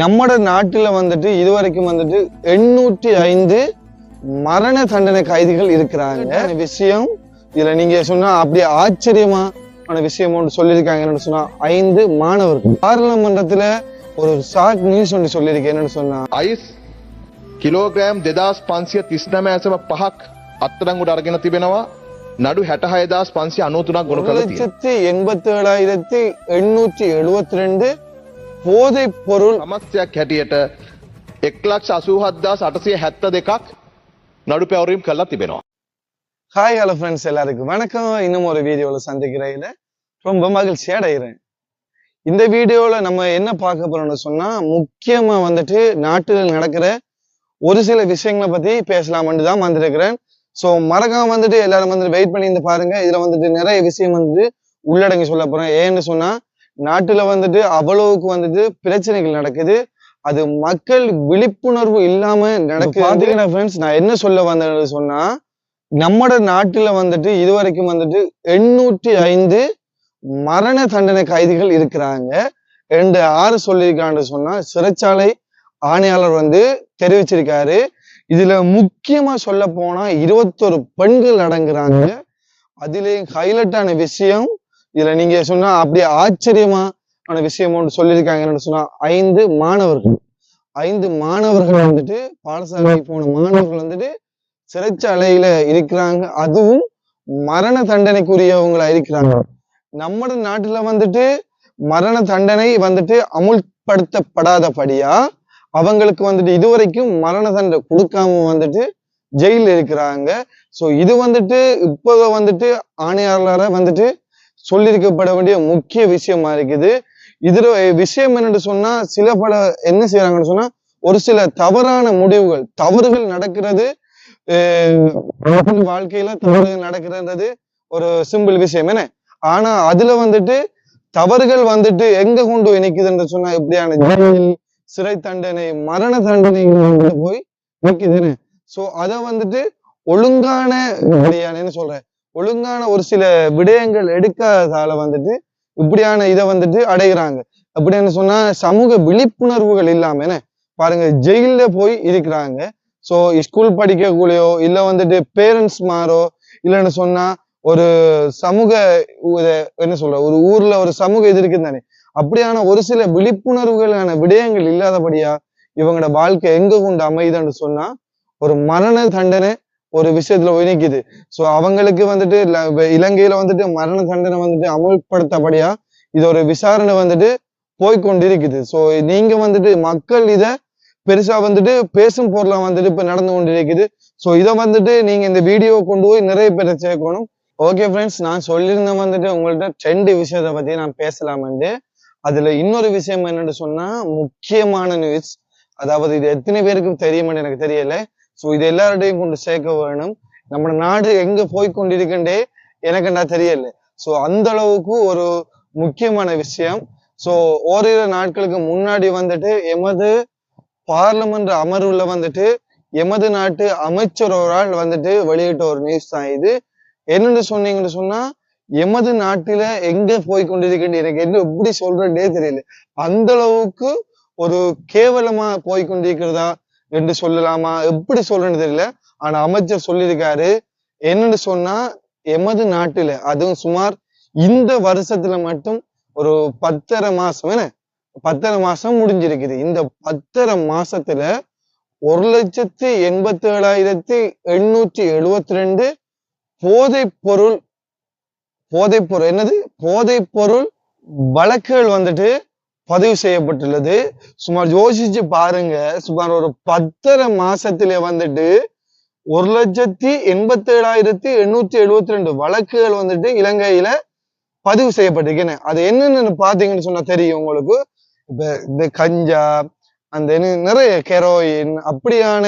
நம்மட நாட்டுல வந்துட்டு இதுவரைக்கும் வந்துட்டு எண்ணூற்றி ஐந்து மரண தண்டனை கைதிகள் இருக்கிறாங்க இந்த விஷயம் இதுல நீங்க சொன்னா அப்படியே ஆச்சரியமான விஷயம் ஒன்று சொல்லியிருக்காங்க என்னன்னு சொன்னா ஐந்து மாணவர்கள் பாராளுமன்றத்துல ஒரு ஷார்ட் நியூஸ் ஒன்று சொல்லியிருக்கேன் என்னன்னு சொன்னா අයිස් කිලෝග්‍රෑම් දෙදස් පන්සිය තිස්නම ඇසම පහක් අත්තරංගුට අරගෙන තිබෙනවා නඩු හැට හයදස් පන්සි අනෝතුනක් ගොුණු ஒரு කළ තිය. லட்சத்தி எண்பத்தி ஏழாயிரத்தி எண்ணூற்றி எழுபத்தி ரெண்டு போதைப் பொருள் සමස්තයක් හැටියට එක්ලක් අසූහද්දා සටසය හැත්ත දෙකක් නඩු පැවරීම් කල්ලා තිබෙනවා. ஹாய் ஹலோ ஃப்ரெண்ட்ஸ் எல்லாருக்கும் வணக்கம் இன்னும் ஒரு வீடியோவில் சந்திக்கிறேன் ரொம்ப மகிழ்ச்சி அடைகிறேன் இந்த வீடியோல நம்ம என்ன பார்க்க போறோம்னு சொன்னா முக்கியமா வந்துட்டு நாட்டில் நடக்கிற ஒரு சில விஷயங்களை பத்தி பேசலாம்னு தான் வந்திருக்கிறேன் ஸோ மறக்காம வந்துட்டு எல்லாரும் வந்துட்டு வெயிட் பண்ணி இருந்து பாருங்க இதுல வந்துட்டு நிறைய விஷயம் வந்துட்டு உள்ளடங்கி சொல்ல போறேன் ஏன்னு சொன்னா நாட்டுல வந்துட்டு அவ்வளவுக்கு வந்துட்டு பிரச்சனைகள் நடக்குது. அது மக்கள் விழிப்புணர்வு இல்லாம நடக்குது. பாத்தீங்கன்னா ஃப்ரெண்ட்ஸ் நான் என்ன சொல்ல வந்தேன்னு சொன்னா நம்மட நாட்டுல வந்துட்டு இதுவரைக்கும் வந்துட்டு எண்ணூற்றி ஐந்து மரண தண்டனை கைதிகள் இருக்கிறாங்க. ரெண்டு ஆறு சொல்லியிருக்கான்னு சொன்னா சிறைச்சாலை ஆணையாளர் வந்து தெரிவிச்சிருக்காரு. இதுல முக்கியமா சொல்ல போனா இருபத்தொரு பெண்கள் அடங்குறாங்க. அதுலயும் ஹைலைட்டான விஷயம் இதுல நீங்க சொன்னா அப்படியே ஆச்சரியமான விஷயம் ஒன்று சொல்லியிருக்காங்க. என்னன்னு சொன்னா ஐந்து மாணவர்கள். ஐந்து மாணவர்கள் வந்துட்டு பாடசாலை போன மாணவர்கள் வந்துட்டு சிறைச்சாலையில இருக்கிறாங்க. அதுவும் மரண தண்டனைக்குரியவங்களா இருக்கிறாங்க. நம்ம நாட்டுல வந்துட்டு மரண தண்டனை வந்துட்டு அமுல்படுத்தப்படாதபடியா அவங்களுக்கு வந்துட்டு இதுவரைக்கும் மரண தண்டனை கொடுக்காம வந்துட்டு ஜெயில இருக்கிறாங்க. சோ இது வந்துட்டு இப்போ வந்துட்டு ஆணையாளர வந்துட்டு சொல்லியிருக்கப்பட வேண்டிய முக்கிய விஷயமா இருக்குது. இதுல விஷயம் என்னன்னு சொன்னா சில பல என்ன செய்யறாங்கன்னு சொன்னா ஒரு சில தவறான முடிவுகள் தவறுகள் நடக்கிறது வாழ்க்கையில தவறுகள் நடக்கிறது ஒரு சிம்பிள் விஷயம் என்ன? ஆனா அதுல வந்துட்டு தவறுகள் வந்துட்டு எங்க கொண்டு போய் நிக்குதுன்னு சொன்னா எப்படியான ஜெயில் சிறை தண்டனை மரண தண்டனை போய் நிக்குதுன்னு. சோ அத வந்துட்டு ஒழுங்கான என்ன சொல்றேன் ஒழுங்கான ஒரு சில விடயங்கள் எடுக்காதால வந்துட்டு இப்படியான இதை வந்துட்டு அடைகிறாங்க. அப்படின்னு சொன்னா சமூக விழிப்புணர்வுகள் இல்லாம என்ன? பாருங்க ஜெயில போய் இருக்கிறாங்க. சோ ஸ்கூல் படிக்கக்கூடியோ இல்ல வந்துட்டு பேரண்ட்ஸ் மாறோ இல்லைன்னு சொன்னா ஒரு சமூக என்ன சொல்ற ஒரு ஊர்ல ஒரு சமூக இது இருக்குது தானே? அப்படியான ஒரு சில விழிப்புணர்வுகளான விடயங்கள் இல்லாதபடியா இவங்களோட வாழ்க்கை எங்க கொண்டு அமையுதுன்னு சொன்னா ஒரு மரண தண்டனை ஒரு விஷயத்துல போய் ஸோ அவங்களுக்கு வந்துட்டு இலங்கையில வந்துட்டு மரண தண்டனை வந்துட்டு அமுல்படுத்தபடியா இது ஒரு விசாரணை வந்துட்டு போய்கொண்டிருக்குது ஸோ நீங்க வந்துட்டு மக்கள் இத பெருசா வந்துட்டு பேசும் பொருளா வந்துட்டு இப்ப நடந்து கொண்டிருக்குது. ஸோ இதை வந்துட்டு நீங்க இந்த வீடியோ கொண்டு போய் நிறைய பேரை சேர்க்கணும். ஓகே ஃப்ரெண்ட்ஸ் நான் சொல்லியிருந்தேன் வந்துட்டு உங்கள்ட்ட ரெண்டு விஷயத்தை பத்தி நான் பேசலாம்னு அதுல இன்னொரு விஷயம் என்னன்னு சொன்னா முக்கியமான நியூஸ் அதாவது இது எத்தனை பேருக்கு தெரியுமான்னு எனக்கு தெரியல. சோ இது எல்லார்டையும் கொண்டு சேர்க்க வேணும். நம்ம நாடு எங்க போய் கொண்டிருக்கின்றே எனக்கு நான் தெரியல. சோ அந்த அளவுக்கு ஒரு முக்கியமான விஷயம். சோ ஓரிரு நாட்களுக்கு முன்னாடி வந்துட்டு எமது பார்லமெண்ட் அமர்வுல வந்துட்டு எமது நாட்டு அமைச்சரோரால் வந்துட்டு வெளியிட்ட ஒரு நியூஸ் தான் இது. என்னன்னு சொன்னீங்கன்னு சொன்னா எமது நாட்டுல எங்க போய் கொண்டிருக்கின்ற எனக்கு என்ன எப்படி சொல்றேன்னே தெரியல. அந்த அளவுக்கு ஒரு கேவலமா போய் கொண்டிருக்கிறதா என்று சொல்லலாமா? எப்படி சொல்றேன்னு தெரியல. ஆனா அமைச்சர் சொல்லியிருக்காரு. என்னன்னு சொன்னா எமது நாட்டுல அதுவும் சுமார் இந்த வருஷத்துல மட்டும் ஒரு பத்தரை மாசம் என்ன? பத்தரை மாசம் முடிஞ்சிருக்குது. இந்த பத்தரை மாசத்துல ஒரு லட்சத்தி எண்பத்தி ஏழாயிரத்தி எண்ணூற்றி எழுபத்தி ரெண்டு போதை பொருள் போதை பொருள் என்னது? போதைப் பொருள் வழக்குகள் வந்துட்டு பதிவு செய்யப்பட்டுள்ளது. சுமார் யோசிச்சு பாருங்க. சுமார் ஒரு பத்தரை மாசத்திலே வந்துட்டு ஒரு லட்சத்தி எண்பத்தி ஏழாயிரத்தி எண்ணூத்தி எழுபத்தி ரெண்டு வழக்குகள் வந்துட்டு இலங்கையில பதிவு செய்யப்பட்டிருக்கேன்னு அது என்னென்னு பாத்தீங்கன்னு சொன்னா தெரியும் உங்களுக்கு. இப்ப இந்த கஞ்சா அந்த என்ன- நிறைய கெரோயின் அப்படியான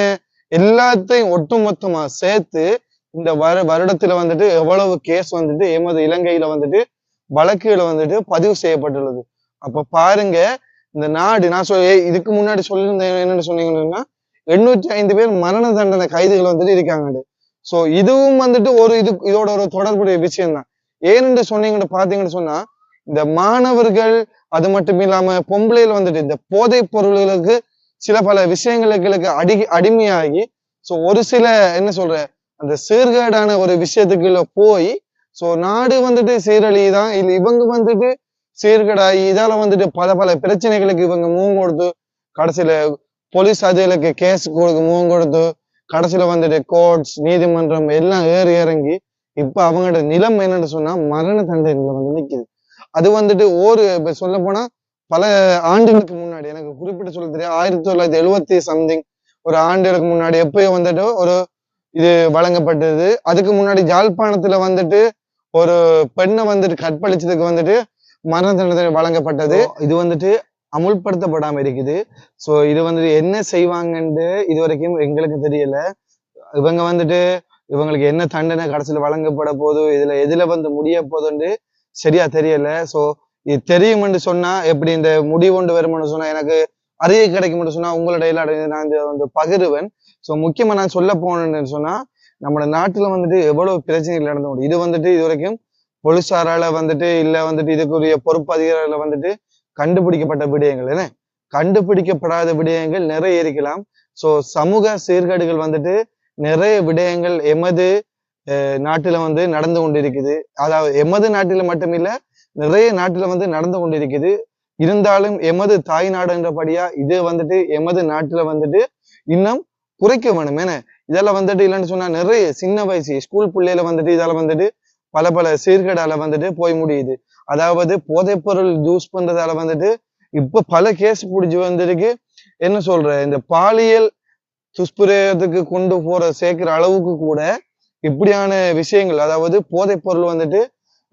எல்லாத்தையும் ஒட்டுமொத்தமா சேர்த்து இந்த வரு வருடத்துல வந்துட்டு எவ்வளவு கேஸ் வந்துட்டு எமது இலங்கையில வந்துட்டு வழக்குகளை வந்துட்டு பதிவு செய்யப்பட்டுள்ளது. அப்ப பாருங்க இந்த நாடு நான் சொல் இதுக்கு முன்னாடி சொல்லியிருந்தேன் என்னன்னு சொன்னீங்கன்னா எண்ணூற்றி ஐந்து பேர் மரண தண்டனை கைதிகள் வந்துட்டு இருக்காங்க சோ இதுவும் வந்துட்டு ஒரு இது இதோட ஒரு தொடர்புடைய விஷயம் தான் ஏன்னு சொன்னீங்கன்னு பாத்தீங்கன்னு சொன்னா இந்த மாணவர்கள் அது மட்டும் இல்லாம பொம்பளைகள் வந்துட்டு இந்த போதைப் பொருள்களுக்கு சில பல விஷயங்களுக்கு அடி அடிமையாகி சோ ஒரு சில என்ன சொல்ற அந்த சீர்கேடான ஒரு விஷயத்துக்குள்ள போய் சோ நாடு வந்துட்டு சீரழிதான் இல்ல இவங்க வந்துட்டு சீர்கேடாகி இதால வந்துட்டு பல பல பிரச்சனைகளுக்கு இவங்க முகம் கொடுத்து கடைசியில போலீஸ் அதிகளுக்கு கேஸ் கொடுக்க முகம் கொடுத்து கடைசியில வந்துட்டு கோர்ட்ஸ் நீதிமன்றம் எல்லாம் ஏறி இறங்கி இப்ப அவங்களோட நிலம் என்னன்னு சொன்னா மரண தண்டனையில வந்து நிக்குது. அது வந்துட்டு ஒரு இப்ப சொல்ல போனா பல ஆண்டுகளுக்கு முன்னாடி எனக்கு குறிப்பிட்டு சொல்ல தெரியும் ஆயிரத்தி தொள்ளாயிரத்தி எழுபத்தி சம்திங் ஒரு ஆண்டுகளுக்கு முன்னாடி எப்பயோ வந்துட்டு ஒரு இது வழங்கப்பட்டது. அதுக்கு முன்னாடி ஜாழ்ப்பாணத்துல வந்துட்டு ஒரு பெண்ணை வந்துட்டு கற்பழிச்சதுக்கு வந்துட்டு மரண தண்டனை வழங்கப்பட்டது இது வந்துட்டு அமுல்படுத்தப்படாம இருக்குது. சோ இது வந்துட்டு என்ன செய்வாங்கன்னு இது வரைக்கும் எங்களுக்கு தெரியல. இவங்க வந்துட்டு இவங்களுக்கு என்ன தண்டனை கடைசியில வழங்கப்பட போதோ இதுல எதுல வந்து முடிய போதுன்னு சரியா தெரியல. சோ இது தெரியும்னு சொன்னா எப்படி இந்த முடிவு கொண்டு வரும்னு சொன்னா எனக்கு அறிய கிடைக்கும்னு சொன்னா உங்களோட இடையில நான் வந்து பகிருவேன். சோ முக்கியமா நான் சொல்ல போனேன்னு சொன்னா நம்ம நாட்டுல வந்துட்டு எவ்வளவு பிரச்சனைகள் நடந்து இது வந்துட்டு இது வரைக்கும் போலீசாரால வந்துட்டு இல்ல வந்துட்டு இதுக்குரிய பொறுப்பு அதிகாரிகள வந்துட்டு கண்டுபிடிக்கப்பட்ட விடயங்கள் என்ன? கண்டுபிடிக்கப்படாத விடயங்கள் நிறைய இருக்கலாம். சோ சமூக சீர்கேடுகள் வந்துட்டு நிறைய விடயங்கள் எமது அஹ், நாட்டுல வந்து நடந்து கொண்டிருக்குது. அதாவது எமது நாட்டில மட்டுமில்ல நிறைய நாட்டுல வந்து நடந்து கொண்டிருக்குது. இருந்தாலும் எமது தாய் நாடுன்றபடியா இது வந்துட்டு எமது நாட்டுல வந்துட்டு இன்னும் குறைக்க வேணும். ஏன்னா இதெல்லாம் வந்துட்டு இல்லைன்னு சொன்னா நிறைய சின்ன வயசு ஸ்கூல் பிள்ளையில வந்துட்டு இதெல்லாம் வந்துட்டு பல பல சீர்கேடால வந்துட்டு போய் முடியுது. அதாவது போதைப்பொருள் யூஸ் பண்றதால வந்துட்டு இப்ப பல கேஸ் பிடிச்சி வந்திருக்கு. என்ன சொல்ற? இந்த பாலியல் துஷ்பிரயோகத்துக்கு கொண்டு போற சேர்க்கிற அளவுக்கு கூட இப்படியான விஷயங்கள் அதாவது போதைப்பொருள் வந்துட்டு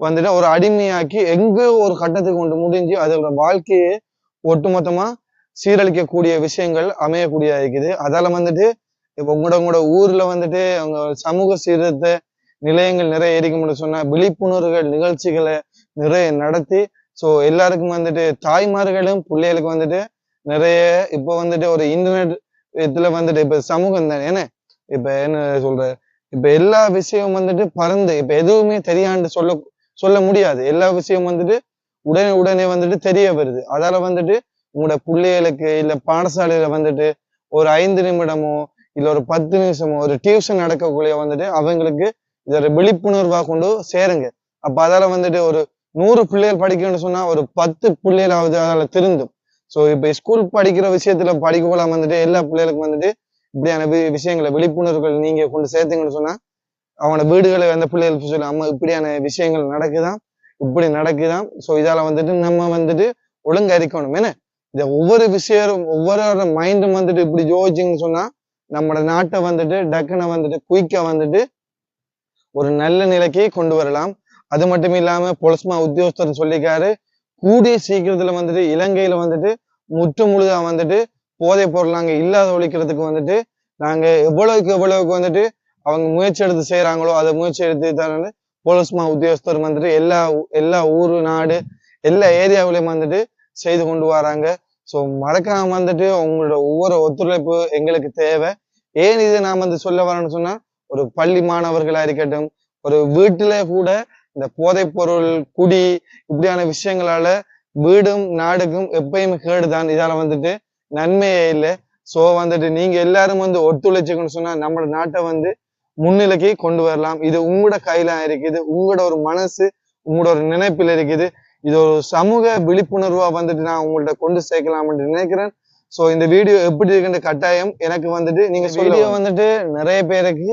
வந்துட்டு ஒரு அடிமையாக்கி எங்க ஒரு கட்டத்துக்கு கொண்டு முடிஞ்சு அதோட வாழ்க்கையை ஒட்டுமொத்தமா சீரழிக்கக்கூடிய விஷயங்கள் அமையக்கூடிய இருக்குது. அதால வந்துட்டு இப்ப உங்களோட உங்களோட ஊர்ல வந்துட்டு அவங்க சமூக சீர்திருத்த நிலையங்கள் நிறைய இருக்கும் சொன்னா விழிப்புணர்வுகள் நிகழ்ச்சிகளை நிறைய நடத்தி சோ எல்லாருக்கும் வந்துட்டு தாய்மார்களும் பிள்ளைகளுக்கு வந்துட்டு நிறைய இப்ப வந்துட்டு ஒரு இன்டர்நெட் இதுல வந்துட்டு இப்ப சமூகம் தானே. என்ன? இப்ப என்ன சொல்ற? இப்ப எல்லா விஷயம் வந்துட்டு பறந்து இப்ப எதுவுமே தெரியாண்டு சொல்ல சொல்ல முடியாது. எல்லா விஷயம் வந்துட்டு உடனே உடனே வந்துட்டு தெரிய வருது. அதால வந்துட்டு உங்களோட பிள்ளைகளுக்கு இல்ல பாடசாலையில வந்துட்டு ஒரு ஐந்து நிமிடமோ இல்ல ஒரு பத்து நிமிஷமோ ஒரு டியூஷன் நடக்கக்கூடிய வந்துட்டு அவங்களுக்கு இதோட விழிப்புணர்வா கொண்டு சேருங்க. அப்ப அதால வந்துட்டு ஒரு நூறு பிள்ளைகள் படிக்கணும்னு சொன்னா ஒரு பத்து பிள்ளைகளாவது அதால திருந்தும். சோ இப்ப ஸ்கூல் படிக்கிற விஷயத்துல படிக்கலாம் வந்துட்டு எல்லா பிள்ளைகளுக்கும் வந்துட்டு இப்படியான வி- விஷயங்களை விழிப்புணர்வுகள் நீங்க கொண்டு சேர்த்தீங்கன்னு சொன்னா அவனோட வீடுகளை அந்த பிள்ளைகளுக்கு சொல்லி அம்மா இப்படியான விஷயங்கள் நடக்குதாம் இப்படி நடக்குதாம் சோ இதால வந்துட்டு நம்ம வந்துட்டு ஒழுங்கா இருக்கணும் என்ன? இத ஒவ்வொரு விஷயம் ஒவ்வொரு மைண்டும் வந்துட்டு இப்படி யோசிச்சிங்கன்னு சொன்னா நம்மளோட நாட்டை வந்துட்டு டக்குன்னு வந்துட்டு குயிக்கா வந்துட்டு ஒரு நல்ல நிலைக்கு கொண்டு வரலாம். அது மட்டும் இல்லாம பொலஸ்மா உத்தியோகஸ்தர் சொல்லிக்காரு கூடிய சீக்கிரத்துல வந்துட்டு இலங்கையில வந்துட்டு முற்று முழுதா வந்துட்டு போதை பொருள் நாங்க இல்லாத ஒழிக்கிறதுக்கு வந்துட்டு நாங்க எவ்வளவுக்கு எவ்வளவுக்கு வந்துட்டு அவங்க முயற்சி எடுத்து செய்யறாங்களோ அதை முயற்சி எடுத்து தரணும் போலீஸ்மா உத்தியோகஸ்தர் வந்துட்டு எல்லா எல்லா ஊரு நாடு எல்லா ஏரியாவிலையும் வந்துட்டு செய்து கொண்டு வராங்க. ஸோ மறக்காம வந்துட்டு உங்களோட ஒவ்வொரு ஒத்துழைப்பு எங்களுக்கு தேவை. ஏன் இதை நான் வந்து சொல்ல வரேன்னு சொன்னா ஒரு பள்ளி மாணவர்களா இருக்கட்டும் ஒரு வீட்டுல கூட இந்த போதைப் பொருள் குடி இப்படியான விஷயங்களால வீடும் நாடுக்கும் எப்பயுமே கேடுதான். இதால வந்துட்டு நன்மையே இல்லை. சோ வந்துட்டு நீங்க எல்லாரும் வந்து ஒத்துழைச்சுக்கணும்னு சொன்னா நம்ம நாட்டை வந்து முன்னிலைக்கு கொண்டு வரலாம். இது உங்களோட கையில இருக்குது. உங்களோட ஒரு மனசு உங்களோட ஒரு நினைப்பில் இருக்குது. இது ஒரு சமூக விழிப்புணர்வா வந்துட்டு நான் உங்கள்ட்ட கொண்டு சேர்க்கலாம்னு நினைக்கிறேன். சோ இந்த வீடியோ எப்படி இருக்குன்ற கட்டாயம் எனக்கு வந்துட்டு நீங்க வீடியோ வந்துட்டு நிறைய பேருக்கு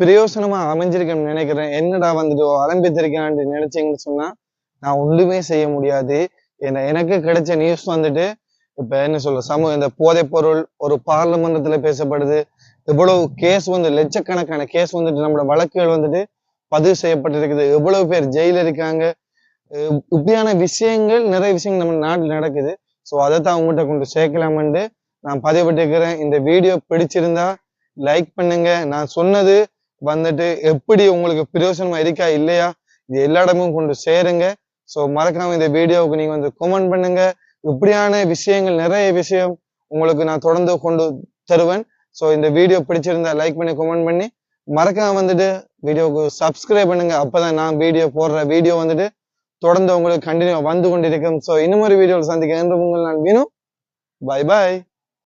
பிரயோசனமா அமைஞ்சிருக்கேன்னு நினைக்கிறேன். என்னடா வந்துட்டு ஆரம்பித்திருக்கான்னு நினைச்சீங்கன்னு சொன்னா நான் ஒன்றுமே செய்ய முடியாது. ஏன்னா எனக்கு கிடைச்ச நியூஸ் வந்துட்டு இப்ப என்ன சொல்ற சமூக இந்த போதைப் பொருள் ஒரு பார்லமெண்டத்துல பேசப்படுது. எவ்வளவு கேஸ் வந்து லட்சக்கணக்கான கேஸ் வந்துட்டு நம்மளோட வழக்குகள் வந்துட்டு பதிவு செய்யப்பட்டிருக்குது. எவ்வளவு பேர் ஜெயில இருக்காங்க. இப்படியான விஷயங்கள் நிறைய விஷயங்கள் நம்ம நாட்டில் நடக்குது. ஸோ அதை தான் உங்கள்கிட்ட கொண்டு சேர்க்கலாம்னு நான் பதிவிட்டிருக்கிறேன். இந்த வீடியோ பிடிச்சிருந்தா லைக் பண்ணுங்க. நான் சொன்னது வந்துட்டு எப்படி உங்களுக்கு பிரயோசனமா இருக்கா இல்லையா? இது எல்லா இடமும் கொண்டு சேருங்க. ஸோ மறக்காம இந்த வீடியோவுக்கு நீங்க வந்து கமெண்ட் பண்ணுங்க. இப்படியான விஷயங்கள் நிறைய விஷயம் உங்களுக்கு நான் தொடர்ந்து கொண்டு தருவேன். ஸோ இந்த வீடியோ பிடிச்சிருந்தா லைக் பண்ணி கமெண்ட் பண்ணி மறக்காம வந்துட்டு வீடியோவுக்கு சப்ஸ்கிரைப் பண்ணுங்க. அப்பதான் நான் வீடியோ போடுற வீடியோ வந்துட்டு தொடர்ந்து உங்களுக்கு கண்டினியூ வந்து கொண்டிருக்கும். ஸோ இன்னும் ஒரு வீடியோவில் சந்திக்க என்று உங்கள் நான் வேணும் பை பாய்